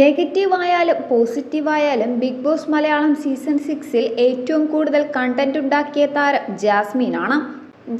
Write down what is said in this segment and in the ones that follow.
നെഗറ്റീവായാലും പോസിറ്റീവായാലും Bigg Boss Malayalam season സിക്സിൽ ഏറ്റവും കൂടുതൽ കണ്ടന്റ് ഉണ്ടാക്കിയ താരം ജാസ്മീനാണ്.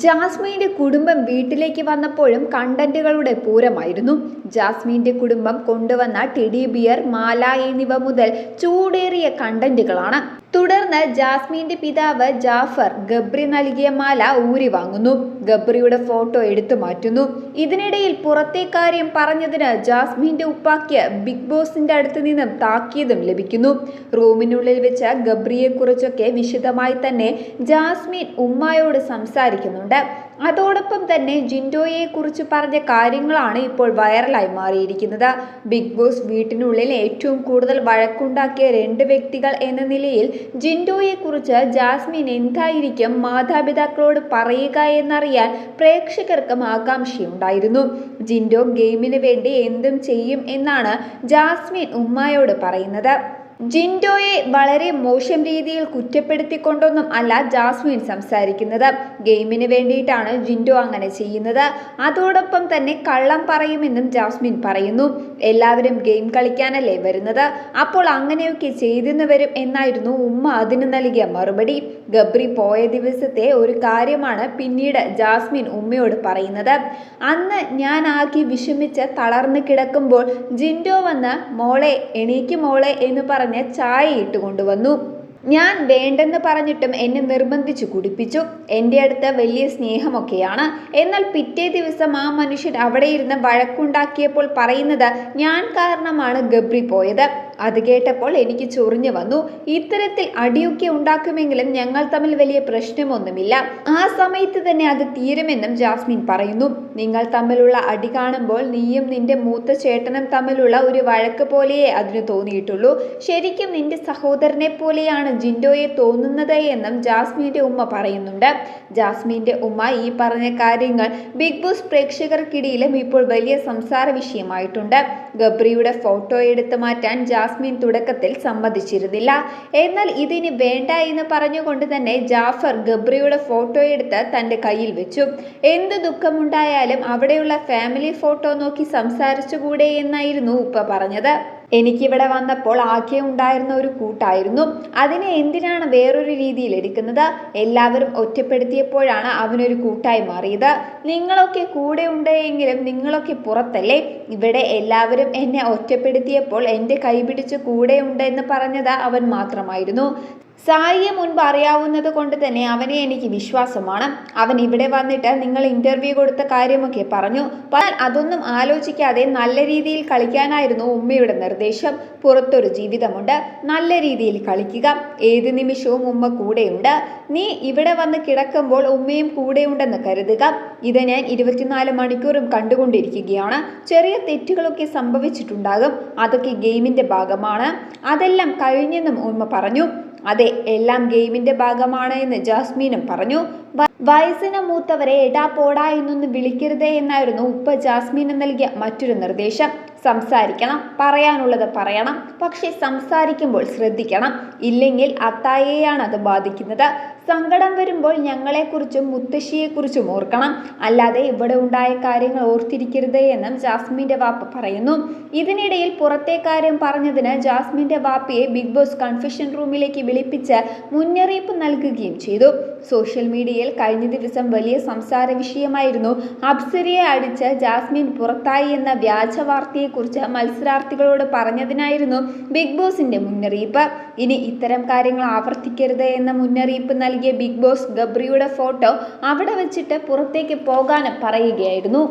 ജാസ്മിന്റെ കുടുംബം വീട്ടിലേക്ക് വന്നപ്പോഴും കണ്ടന്റുകളുടെ പൂരമായിരുന്നു. ജാസ്മിന്റെ കുടുംബം കൊണ്ടുവന്ന ടെഡി ബിയർ മാല എന്നിവ മുതൽ ചൂടേറിയ കണ്ടന്റുകളാണ്. തുടർന്ന് ജാസ്മിന്റെ പിതാവ് ജാഫർ ഗബ്രി നൽകിയ മാല ഊരി വാങ്ങുന്നു. ഗബ്രിയുടെ ഫോട്ടോ എടുത്തു മാറ്റുന്നു. ഇതിനിടയിൽ പുറത്തെ കാര്യം പറഞ്ഞതിന് ജാസ്മിന്റെ ഉപ്പാക്ക് ബിഗ് ബോസിന്റെ അടുത്ത് നിന്നും താക്കീതും ലഭിക്കുന്നു. റൂമിനുള്ളിൽ വെച്ച ഗബ്രിയെക്കുറിച്ചൊക്കെ വിശദമായി തന്നെ ജാസ്മിൻ ഉമ്മായോട് സംസാരിക്കുന്നുണ്ട്. അതോടൊപ്പം തന്നെ ജിൻഡോയെ കുറിച്ച് പറഞ്ഞ കാര്യങ്ങളാണ് ഇപ്പോൾ വൈറലായി മാറിയിരിക്കുന്നത്. ബിഗ് ബോസ് വീട്ടിനുള്ളിൽ ഏറ്റവും കൂടുതൽ വഴക്കുണ്ടാക്കിയ രണ്ട് വ്യക്തികൾ എന്ന നിലയിൽ ജിൻഡോയെ കുറിച്ച് ജാസ്മിൻ എന്തായിരിക്കും മാതാപിതാക്കളോട് പറയുക എന്നറിയാൻ പ്രേക്ഷകർക്കും ആകാംക്ഷയുണ്ടായിരുന്നു. ജിൻഡോ ഗെയിമിന് വേണ്ടി എന്തും ചെയ്യും എന്നാണ് ജാസ്മിൻ ഉമ്മായോട് പറയുന്നത്. ജിൻഡോയെ വളരെ മോശം രീതിയിൽ കുറ്റപ്പെടുത്തിക്കൊണ്ടൊന്നും അല്ല ജാസ്മിൻ സംസാരിക്കുന്നത്. ഗെയിമിന് വേണ്ടിയിട്ടാണ് ജിൻഡോ അങ്ങനെ ചെയ്യുന്നത്. അതോടൊപ്പം തന്നെ കള്ളം പറയുമെന്നും ജാസ്മിൻ പറയുന്നു. എല്ലാവരും ഗെയിം കളിക്കാനല്ലേ വരുന്നത്? അപ്പോൾ അങ്ങനെയൊക്കെ ചെയ്തെന്ന് എന്നായിരുന്നു ഉമ്മ അതിന് നൽകിയ മറുപടി. ഗബ്രി പോയ ദിവസത്തെ ഒരു കാര്യമാണ് പിന്നീട് ജാസ്മിൻ ഉമ്മയോട് പറയുന്നത്. അന്ന് ഞാൻ ആകെ വിഷമിച്ച് തളർന്നു കിടക്കുമ്പോൾ ജിൻഡോ വന്ന് മോളെ എണീക്ക് മോളെ എന്ന് പറഞ്ഞ് ചായ ഇട്ട് കൊണ്ടുവന്നു ഞാൻ വേണ്ടെന്ന് പറഞ്ഞിട്ടും എന്നെ നിർബന്ധിച്ചു കുടിപ്പിച്ചു. എന്റെ അടുത്ത് വലിയ സ്നേഹമൊക്കെയാണ്. എന്നാൽ പിറ്റേ ദിവസം ആ മനുഷ്യൻ അവിടെ ഇരുന്ന് വഴക്കുണ്ടാക്കിയപ്പോൾ പറയുന്നത് ഞാൻ കാരണമാണ് ഗബ്രി പോയത്. അത് കേട്ടപ്പോൾ എനിക്ക് ചൊറിഞ്ഞു വന്നു. ഇത്തരത്തിൽ അടിയൊക്കെ ഉണ്ടാക്കുമെങ്കിലും ഞങ്ങൾ തമ്മിൽ വലിയ പ്രശ്നമൊന്നുമില്ല. ആ സമയത്ത് തന്നെ അത് തീരുമെന്നും ജാസ്മിൻ പറയുന്നു. നിങ്ങൾ തമ്മിലുള്ള അടി കാണുമ്പോൾ നീയും നിന്റെ മൂത്ത ചേട്ടനും തമ്മിലുള്ള ഒരു വഴക്ക് പോലെയേ അതിന് തോന്നിയിട്ടുള്ളൂ. ശരിക്കും നിന്റെ സഹോദരനെ പോലെയാണ് ജിൻഡോയെ തോന്നുന്നത് എന്നും ജാസ്മിന്റെ ഉമ്മ പറയുന്നുണ്ട്. ജാസ്മിന്റെ ഉമ്മ ഈ പറഞ്ഞ കാര്യങ്ങൾ ബിഗ് ബോസ് പ്രേക്ഷകർക്കിടയിലും ഇപ്പോൾ വലിയ സംസാര വിഷയമായിട്ടുണ്ട്. ഗബ്രിയുടെ ഫോട്ടോ എടുത്തു മാറ്റാൻ ജാസ്മിൻ തുടക്കത്തിൽ സമ്മതിച്ചിരുന്നില്ല. എന്നാൽ ഇതിന് വേണ്ട എന്ന് പറഞ്ഞുകൊണ്ട് തന്നെ ജാഫർ ഗബ്രിയുടെ ഫോട്ടോ എടുത്ത് തന്റെ കയ്യിൽ വെച്ചു. എന്ത് ദുഃഖമുണ്ടായാലും അവിടെയുള്ള ഫാമിലി ഫോട്ടോ നോക്കി സംസാരിച്ചുകൂടെ എന്നായിരുന്നു ഉപ്പ പറഞ്ഞത്. എനിക്കിവിടെ വന്നപ്പോൾ ആകെ ഉണ്ടായിരുന്ന ഒരു കൂട്ടായിരുന്നു. അതിനെ എന്തിനാണ് വേറൊരു രീതിയിൽ എടുക്കുന്നത്? എല്ലാവരും ഒറ്റപ്പെടുത്തിയപ്പോഴാണ് അവനൊരു കൂട്ടായി മാറിയത്. നിങ്ങളൊക്കെ കൂടെ ഉണ്ട് എങ്കിലും നിങ്ങളൊക്കെ പുറത്തല്ലേ? ഇവിടെ എല്ലാവരും എന്നെ ഒറ്റപ്പെടുത്തിയപ്പോൾ എന്റെ കൈപിടിച്ച് കൂടെ ഉണ്ട് എന്ന് പറഞ്ഞത് അവൻ മാത്രമായിരുന്നു. സായിയെ മുൻപ് അറിയാവുന്നത് കൊണ്ട് തന്നെ അവനെ എനിക്ക് വിശ്വാസമാണ്. അവൻ ഇവിടെ വന്നിട്ട് നിങ്ങൾ ഇന്റർവ്യൂ കൊടുത്ത കാര്യമൊക്കെ പറഞ്ഞു. എന്നാൽ അതൊന്നും ആലോചിക്കാതെ നല്ല രീതിയിൽ കളിക്കാനായിരുന്നു ഉമ്മയുടെ നിർദ്ദേശം. പുറത്തൊരു ജീവിതമുണ്ട്. നല്ല രീതിയിൽ കളിക്കുക. ഏത് നിമിഷവും ഉമ്മ കൂടെയുണ്ട്. നീ ഇവിടെ വന്ന് കിടക്കുമ്പോൾ ഉമ്മയും കൂടെയുണ്ടെന്ന് കരുതുക. ഇത് ഞാൻ ഇരുപത്തിനാല് മണിക്കൂറും കണ്ടുകൊണ്ടിരിക്കുകയാണ്. ചെറിയ തെറ്റുകളൊക്കെ സംഭവിച്ചിട്ടുണ്ടാകും. അതൊക്കെ ഗെയിമിന്റെ ഭാഗമാണ്. അതെല്ലാം കഴിഞ്ഞെന്നും ഉമ്മ പറഞ്ഞു. അതെ എല്ലാം ഗെയിമിന്റെ ഭാഗമാണ് എന്ന് ജാസ്മീനും പറഞ്ഞു. വയസ്സിന് മൂത്തവരെ എടാ പോടാ എന്നൊന്ന് വിളിക്കരുതേ എന്നായിരുന്നു ഉപ്പ ജാസ്മീന് നൽകിയ മറ്റൊരു നിർദ്ദേശം. സംസാരിക്കണം പറയാനുള്ളത് പറയണം പക്ഷെ സംസാരിക്കുമ്പോൾ ശ്രദ്ധിക്കണം. ഇല്ലെങ്കിൽ അത്തായെയാണ് അത് ബാധിക്കുന്നത്. സങ്കടം വരുമ്പോൾ ഞങ്ങളെക്കുറിച്ചും മുത്തശ്ശിയെക്കുറിച്ചും ഓർക്കണം. അല്ലാതെ ഇവിടെ ഉണ്ടായ കാര്യങ്ങൾ ഓർത്തിരിക്കരുത് എന്നും ജാസ്മിന്റെ വാപ്പ പറയുന്നു. ഇതിനിടയിൽ പുറത്തെ കാര്യം പറഞ്ഞതിന് ജാസ്മിന്റെ വാപ്പയെ ബിഗ് ബോസ് കൺഫെഷൻ റൂമിലേക്ക് വിളിപ്പിച്ച് മുന്നറിയിപ്പ് നൽകുകയും ചെയ്തു. സോഷ്യൽ മീഡിയയിൽ കഴിഞ്ഞ ദിവസം വലിയ സംസാര വിഷയമായിരുന്നു. അപ്സരയെ അടിച്ച് ജാസ്മിൻ പുറത്തായി എന്ന വ്യാജ വാർത്തയെക്കുറിച്ച് മത്സരാർത്ഥികളോട് പറഞ്ഞതിനായിരുന്നു ബിഗ് ബോസിന്റെ മുന്നറിയിപ്പ്. ഇനി ഇത്തരം കാര്യങ്ങൾ ആവർത്തിക്കരുത് എന്ന മുന്നറിയിപ്പ് നൽകിയ ബിഗ് ബോസ് ഗബ്രിയുടെ ഫോട്ടോ അവിടെ വെച്ചിട്ട് പുറത്തേക്ക് പോകാനും പറയുകയായിരുന്നു.